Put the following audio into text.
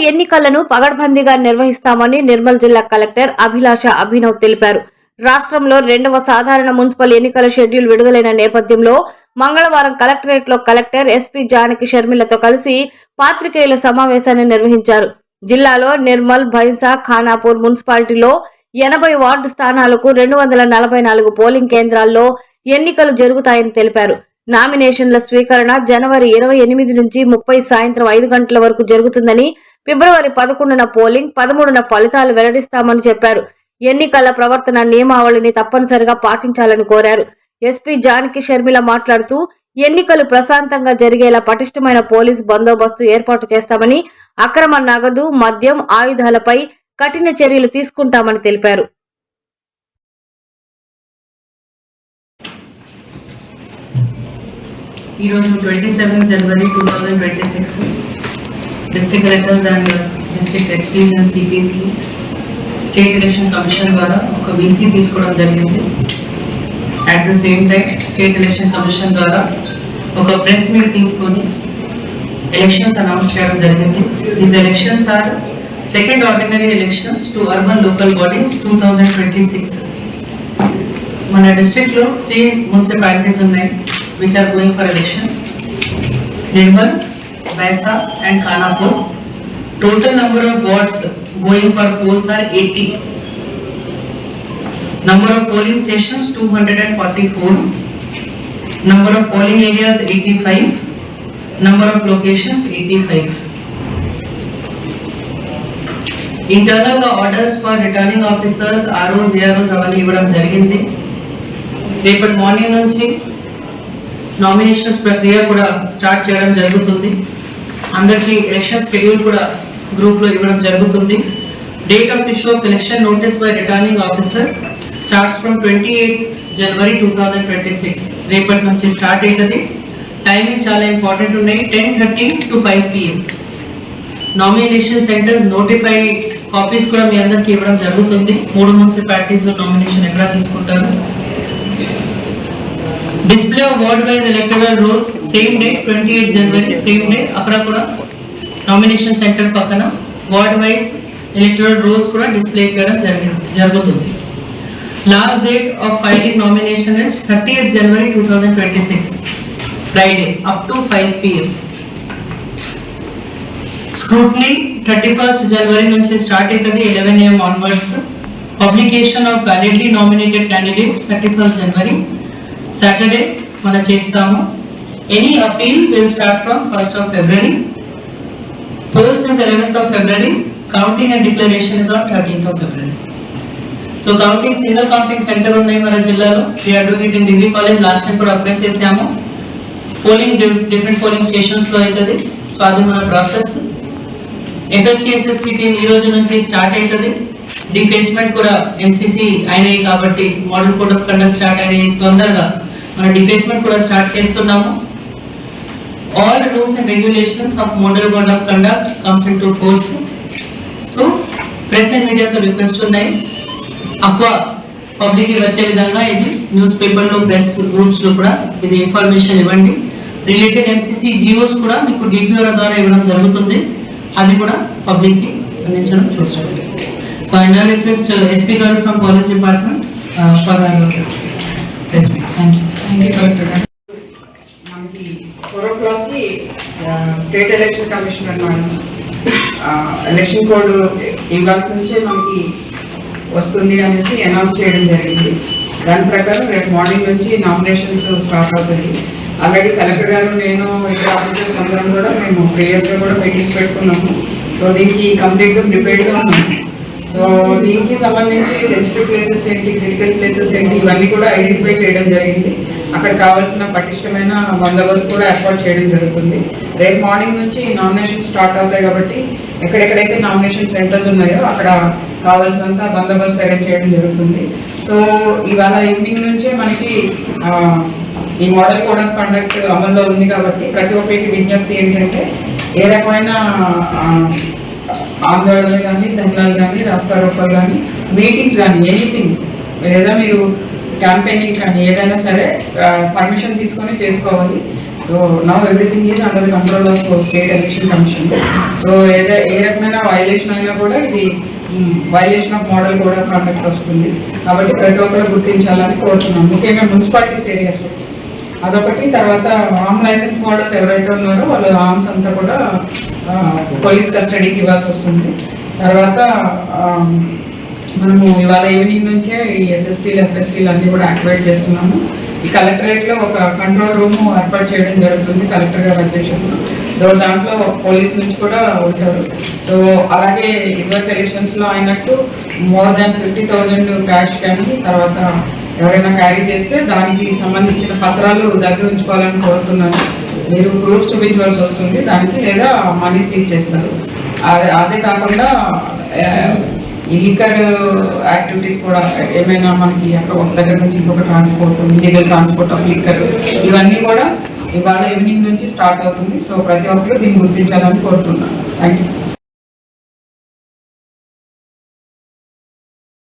Municipal ఎన్నికలను పగడ్బందీగా నిర్వహిస్తామని నిర్మల్ జిల్లా కలెక్టర్ అభిలాష అభినవ్ తెలిపారు. రాష్ట్రంలో రెండవ సాధారణ మున్సిపల్ ఎన్నికల షెడ్యూల్ విడుదలైన నేపథ్యంలో మంగళవారం కలెక్టరేట్లో కలెక్టర్ ఎస్పీ జానకి షర్మిలతో కలిసి పాత్రికేయుల సమావేశాన్ని నిర్వహించారు. జిల్లాలో నిర్మల్ భైన్సా ఖానాపూర్ మున్సిపాలిటీలో ఎనభై వార్డు స్థానాలకు రెండు వందల నలభై నాలుగు పోలింగ్ కేంద్రాల్లో ఎన్నికలు జరుగుతాయని తెలిపారు. నామినేషన్ల స్వీకరణ జనవరి ఇరవై ఎనిమిది నుంచి ముప్పై సాయంత్రం ఐదు గంటల వరకు జరుగుతుందని ఫిబ్రవరి పదకొండున పోలింగ్ పదమూడున ఫలితాలు వెల్లడిస్తామని చెప్పారు. ఎన్నికల ప్రవర్తన నియమావళిని తప్పనిసరిగా పాటించాలని కోరారు. ఎస్పీ జానకి షర్మిల మాట్లాడుతూ ఎన్నికలు ప్రశాంతంగా జరిగేలా పటిష్టమైన పోలీస్ బందోబస్తు ఏర్పాటు చేస్తామని అక్రమ నగదు మద్యం ఆయుధాలపై కఠిన చర్యలు తీసుకుంటామని తెలిపారు. ఈరోజు twenty seven January two thousand twenty six district collectors and district SPs and సిపీస్కి state election commission ద్వారా ఒక వీసీ తీసుకోవడం జరిగింది. At the same time state election commission ద్వారా ఒక ప్రెస్ మీట్ తీసుకొని ఎలక్షన్స్ అనౌన్స్ చేయడం జరిగింది. These elections are second ordinary elections to urban local bodies two thousand twenty six మన డిస్ట్రిక్ట్లో త్రీ మున్సిపాలిటీస్ ఉన్నాయి. which are going for elections Nirmal Bhainsa and Khanapur total number of wards going for polls are 80 number of polling stations 244 number of polling areas 85 number of locations 85 internal గా orders for returning officers ROs AROs అవన్నీ ఇవ్వడం జరిగింది రేపటి morning నుంచి nominations ప్రక్రియ కూడా start చేయడం జరుగుతుంది. అందరికీ ఎలక్షన్ షెడ్యూల్ కూడా గ్రూప్లో ఇవ్వడం జరుగుతుంది. Date of issue of election notice by returning officer starts from twenty eight January two thousand twenty six రేపటి నుంచి స్టార్ట్ అవుతుంది టైమింగ్ చాలా ఇంపార్టెంట్ ఉన్నాయి. Ten thirty to five PM nomination centres notify copies కూడా మీ అందరికీ ఇవ్వడం జరుగుతుంది. మూడు మున్సిపాలిటీస్లో నామినేషన్ ఎక్కడ తీసుకుంటారు? Display of ward wise electoral rolls same day twenty eight January same day అక్కడ కూడా నామినేషన్ సెంటర్ పక్కన వార్డ్ వైజ్ ఎలక్టరల్ రోల్స్ కూడా డిస్ప్లే చేయడం జరిగి జరుగుతుంది. Last date of filing nomination is thirty eighth January two thousand twenty six Friday up to five PM scrutiny thirty first January నుంచి start అవుతుంది eleven AM onwards publication of validly nominated candidates thirty first January Saturday మనం చేస్తాము. Any appeal will start from first of February polls is eleventh of February counting and declaration is on thirteenth of February so counting single counting centre ఉన్నాయి మన జిల్లాలో. We are doing it in degree college last time కూడా apply చేసాము polling different polling స్టేషన్స్లో అవుతుంది. So అది మన process ఎఫ్ఎస్టిఎస్ఎస్టీ team ఈ రోజు నుంచి స్టార్ట్ అవుతుంది. డిఫేస్మెంట్ కూడా ఎన్సీసీ అయినాయి కాబట్టి model code of conduct start అయినాయి. తొందరగా మన డిఫేస్మెంట్ కూడా స్టార్ట్ చేస్తున్నాము. All rules and regulations of model code of conduct comes into force so press and మీడియాతో రిక్వెస్ట్ ఉన్నాయి. అక్వ పబ్లిక్కి వచ్చే విధంగా ఇది న్యూస్ పేపర్లో ప్రెస్ గ్రూప్స్లో కూడా ఇది ఇన్ఫర్మేషన్ ఇవ్వండి. రిలేటెడ్ ఎంసీసీ జియోస్ కూడా మీకు డిపిఓ ద్వారా ఇవ్వడం జరుగుతుంది. అది కూడా పబ్లిక్కి అందించడం చూసుకోండి. సో ఐ నా రిక్వెస్ట్ ఎస్పీ గారు from police department for SP thank you collector మనకి ఫోర్ ఓ క్లాక్కి స్టేట్ ఎలక్షన్ కమిషనర్ మనం ఎలక్షన్ కోడ్ ఇవాళ నుంచే మనకి వస్తుంది అనేసి అనౌన్స్ చేయడం జరిగింది. దాని ప్రకారం రేపు మార్నింగ్ నుంచి నామినేషన్స్ స్టార్ట్ అవుతుంది ఆల్రెడీ కలెక్టర్ గారు నేను ఇక్కడ ఆఫీసర్స్ అందరం కూడా మేము ప్రీవియస్గా కూడా మీటింగ్స్ పెట్టుకున్నాము. సో దీనికి కంప్లీట్గా ప్రిపేర్డ్గా ఉన్నాము. సో దీనికి సంబంధించి సెన్సిటివ్ ప్లేసెస్ ఏంటి క్రిటికల్ ప్లేసెస్ ఏంటి ఇవన్నీ కూడా ఐడెంటిఫై చేయడం జరిగింది. అక్కడ కావాల్సిన పటిష్టమైన బందోబస్తు కూడా ఏర్పాటు చేయడం జరుగుతుంది. రేపు మార్నింగ్ నుంచి నామినేషన్ స్టార్ట్ అవుతాయి కాబట్టి ఎక్కడెక్కడైతే నామినేషన్ సెంటర్స్ ఉన్నాయో అక్కడ కావాల్సినంత బందోబస్తు అరేంజ్ చేయడం జరుగుతుంది. సో ఇవాళ ఈవినింగ్ నుంచే మనకి ఈ మోడల్ కోడ్ ఆఫ్ కండక్ట్ అమల్లో ఉంది కాబట్టి ప్రతి ఒక్కరికి విజ్ఞప్తి ఏంటంటే ఏ రకమైన ఆందోళనలు కానీ ధర్నాలు కానీ రాస్తారోపాలు కానీ మీటింగ్స్ కానీ ఎనీథింగ్ లేదా మీరు క్యాంపెయినింగ్ కానీ ఏదైనా సరే పర్మిషన్ తీసుకొని చేసుకోవాలి. So now everything is under control of state election commission so ఏదో ఏ రకమైన వైలేషన్ అయినా కూడా ఇది వైలేషన్ ఆఫ్ మోడల్ కూడా కాంటాక్ట్ వస్తుంది. కాబట్టి ప్రతి ఒక్కరు గుర్తించాలని కోరుతున్నాం. ముఖ్యంగా మున్సిపాలిటీస్ ఏరియాస్ అదొకటి. తర్వాత ఆర్మ్ లైసెన్స్ మోడల్స్ ఎవరైతే ఉన్నారో వాళ్ళ ఆర్మ్స్ అంతా కూడా పోలీస్ కస్టడీకి ఇవ్వాల్సి వస్తుంది. తర్వాత మనము ఇవాళ ఈవినింగ్ నుంచే ఈ ఎస్ఎస్టీలు ఎఫ్ఎస్టీలు అన్ని కూడా యాక్టివేట్ చేస్తున్నాము. ఈ కలెక్టరేట్లో ఒక కంట్రోల్ రూమ్ ఏర్పాటు చేయడం జరుగుతుంది కలెక్టర్ గారి అధ్యక్షతలో సో దాంట్లో పోలీస్ నుంచి కూడా ఉంటారు. సో అలాగే ఇదివరకు ఎలక్షన్స్లో అయినట్టు more than fifty thousand cash కానీ తర్వాత ఎవరైనా క్యారీ చేస్తే దానికి సంబంధించిన పత్రాలు దగ్గర ఉంచుకోవాలని కోరుతున్నాను. మీరు ప్రూఫ్ చూపించవలసి వస్తుంది. దానికి లేదా మనీ సీజ్ చేస్తారు. అదే అదే కాకుండా ఈ లిక్కర్ యాక్టివిటీస్ కూడా ఏమైనా మనకి అక్కడ ఒక దగ్గర నుంచి ఇంకొక transport illegal transport of liquor ఇవన్నీ కూడా ఇవాళ ఈవినింగ్ నుంచి స్టార్ట్ అవుతుంది. సో ప్రతి ఒక్కరు దీన్ని గుర్తించాలని కోరుతున్నాను. Thank you